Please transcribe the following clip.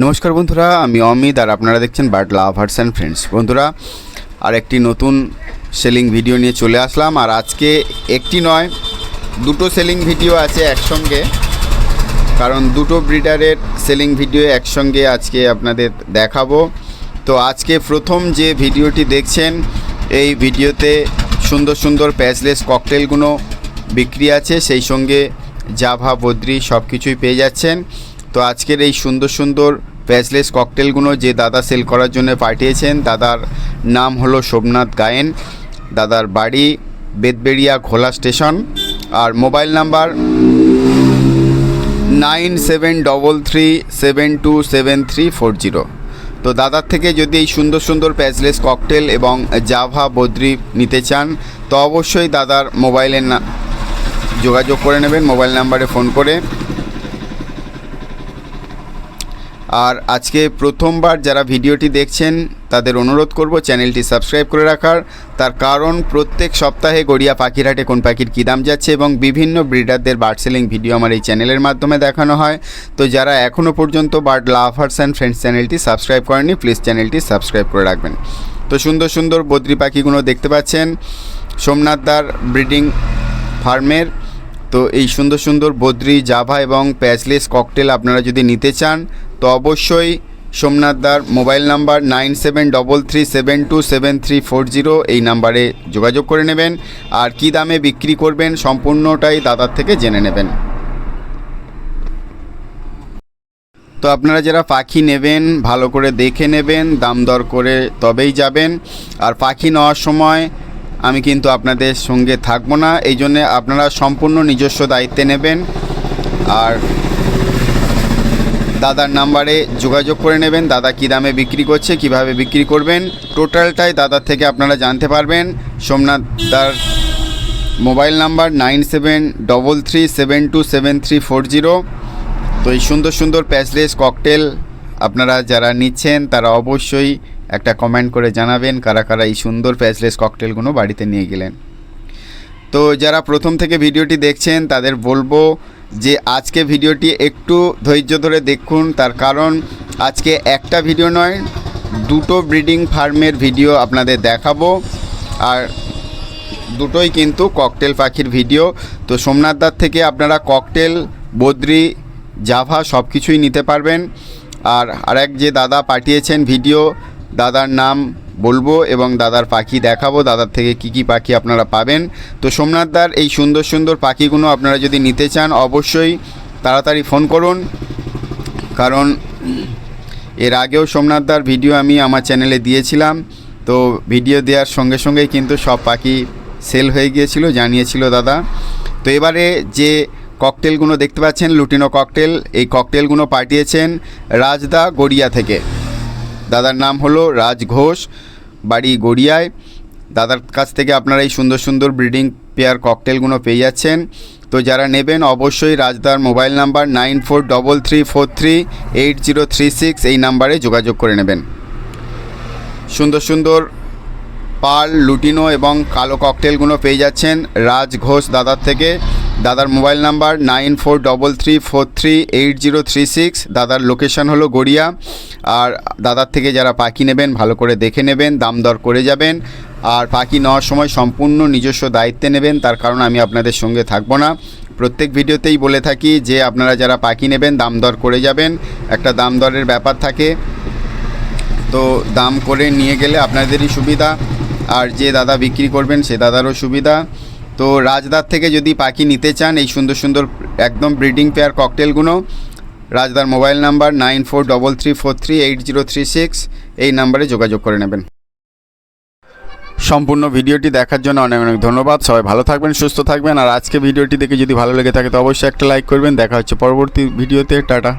নমস্কার বন্ধুরা, আমি অমিত আর আপনারা দেখছেন বার্ড লাভার্স অ্যান্ড ফ্রেন্ডস বন্ধুরা আর একটি নতুন সেলিং ভিডিও নিয়ে চলে আসলাম আর আজকে একটি নয়, দুটো সেলিং ভিডিও আছে একসঙ্গে। কারণ দুটো ব্রিডারের সেলিং ভিডিও একসঙ্গে আজকে আপনাদের দেখাবো। তো আজকে প্রথম যে ভিডিওটি দেখছেন, এই ভিডিওতে সুন্দর সুন্দর প্যাচলেস ককটেলগুলো বিক্রি আছে। সেই সঙ্গে জাভা বদ্রি সব কিছুই পেয়ে যাচ্ছেন। তো আজকের এই সুন্দর সুন্দর প্যাচলেস ককটেলগুলো যে দাদা সেল করার জন্য পাঠিয়েছেন, দাদার নাম হলো সোমনাথ গায়েন, দাদার বাড়ি বেদবেড়িয়া ঘোলা স্টেশন আর mobile number nine seven double three seven two seven three four zero. তো দাদার থেকে যদি এই সুন্দর সুন্দর প্যাচলেস ককটেল এবং জাভা বদ্রি নিতে চান, তো অবশ্যই দাদার মোবাইলের না যোগাযোগ করে নেবেন, মোবাইল নাম্বারে ফোন করে। আর আজকে প্রথমবার যারা ভিডিওটি দেখছেন, তাদের অনুরোধ করব চ্যানেলটি সাবস্ক্রাইব করে রাখার। তার কারণ, প্রত্যেক সপ্তাহে গড়িয়া পাখিরহাটে কোন পাখির কী দাম যাচ্ছে এবং বিভিন্ন ব্রিডারদের বার্ড সেলিং ভিডিও আমার এই চ্যানেলের মাধ্যমে দেখানো হয়। তো যারা এখনও পর্যন্ত বার্ড লাভার্স অ্যান্ড ফ্রেন্ডস চ্যানেলটি সাবস্ক্রাইব করেনি প্লিজ চ্যানেলটি সাবস্ক্রাইব করে রাখবেন। তো সুন্দর সুন্দর বদ্রি পাখিগুলো দেখতে পাচ্ছেন। সোমনাথদার ব্রিডিং ফার্মের। তো এই সুন্দর সুন্দর বদ্রি, জাভা এবং প্যাচলেস ককটেল আপনারা যদি নিতে চান তো অবশ্যই সোমনাথদার mobile number nine seven double three seven two seven three four zero এই নাম্বারে যোগাযোগ করে নেবেন। আর কী দামে বিক্রি করবেন সম্পূর্ণটাই দাদার থেকে জেনে নেবেন। তো আপনারা যারা পাখি নেবেন, ভালো করে দেখে নেবেন, দাম দর করে তবেই যাবেন। আর পাখি নেওয়ার সময় আমি কিন্তু আপনাদের সঙ্গে থাকব না, এই জন্যে আপনারা সম্পূর্ণ নিজস্ব দায়িত্বে নেবেন। আর দাদার নাম্বারে যোগাযোগ করে নেবেন, দাদা কী দামে বিক্রি করছে, কীভাবে বিক্রি করবেন, টোটালটাই দাদার থেকে আপনারা জানতে পারবেন। সোমনাথ দার mobile number nine seven double three seven two seven three four zero. তো এই সুন্দর সুন্দর প্যাচলেস ককটেল আপনারা যারা নিচ্ছেন, তারা অবশ্যই একটা কমেন্ট করে জানাবেন, কারা কারা এই সুন্দর প্যাচলেস ককটেলগুলো বাড়িতে নিয়ে গেলেন। তো যারা প্রথম থেকে ভিডিওটি দেখছেন, তাদের বলব যে আজকে ভিডিওটি একটু ধৈর্য ধরে দেখুন, তার কারণ আজকে একটা ভিডিও নয়, দুটো ব্রিডিং ফার্মের ভিডিও আপনাদের দেখাবো। আর দুটোই কিন্তু ককটেল পাখির ভিডিও। তো সোমনাথ সোমনাথদার থেকে আপনারা ককটেল, বদ্রি, জাভা সব কিছুই নিতে পারবেন। আর আরেক যে দাদা পাঠিয়েছেন ভিডিও, দাদার নাম বলব এবং দাদার পাখি দেখাবো, দাদার থেকে কি কি পাখি আপনারা পাবেন। তো সোমনাথদার এই সুন্দর সুন্দর পাখিগুলো আপনারা যদি নিতে চান, অবশ্যই তাড়াতাড়ি ফোন করুন। কারণ এর আগেও সোমনাথদার ভিডিও আমি আমার চ্যানেলে দিয়েছিলাম। তো ভিডিও দেওয়ার সঙ্গে সঙ্গেই কিন্তু সব পাখি সেল হয়ে গিয়েছিল, জানিয়েছিল দাদা। তো এবারে যে ককটেলগুলো দেখতে পাচ্ছেন, লুটিনো ককটেল এই ককটেলগুলো পাঠিয়েছেন রাজদা গড়িয়া থেকে। দাদার নাম হলো রাজ ঘোষ, বাড়ি গড়িয়ায়। দাদার কাছ থেকে আপনারা এই সুন্দর সুন্দর ব্রিডিং পেয়ার ককটেলগুলো পেয়ে যাচ্ছেন। তো যারা নেবেন অবশ্যই রাজদার mobile number nine four double three four three eight zero three six এই নাম্বারে যোগাযোগ করে নেবেন। সুন্দর সুন্দর পাল লুটিনো এবং কালো ককটেলগুলো পেয়ে যাচ্ছেন রাজ ঘোষ দাদার থেকে। দাদার mobile number nine four double three four three eight zero three six. দাদার লোকেশন হলো গড়িয়া। আর দাদার থেকে যারা পাখি নেবেন, ভালো করে দেখে নেবেন, দাম দর করে যাবেন। আর পাখি নেওয়ার সময় সম্পূর্ণ নিজস্ব দায়িত্বে নেবেন, তার কারণ আমি আপনাদের সঙ্গে থাকব না। প্রত্যেক ভিডিওতেই বলে থাকি যে, আপনারা যারা পাখি নেবেন, দাম দর করে যাবেন। একটা দাম দরের ব্যাপার থাকে। তো দাম করে নিয়ে গেলে আপনাদেরই সুবিধা। আর যে দাদা বিক্রি করবেন, সে দাদারও সুবিধা। তো রাজদার থেকে যদি পাখি নিতে চান, এই সুন্দর সুন্দর একদম ব্রিডিং পেয়ার ককটেলগুলো, রাজদার mobile number nine four double three four three eight zero three six, এই নাম্বারে যোগাযোগ করে নেবেন। সম্পূর্ণ ভিডিওটি দেখার জন্য অনেক অনেক ধন্যবাদ। সবাই ভালো থাকবেন, সুস্থ থাকবেন, আর আজকে ভিডিওটি দেখে যদি ভালো লেগে থাকে, তো অবশ্যই একটা লাইক করবেন। দেখা হচ্ছে পরবর্তী ভিডিওতে। টাটা।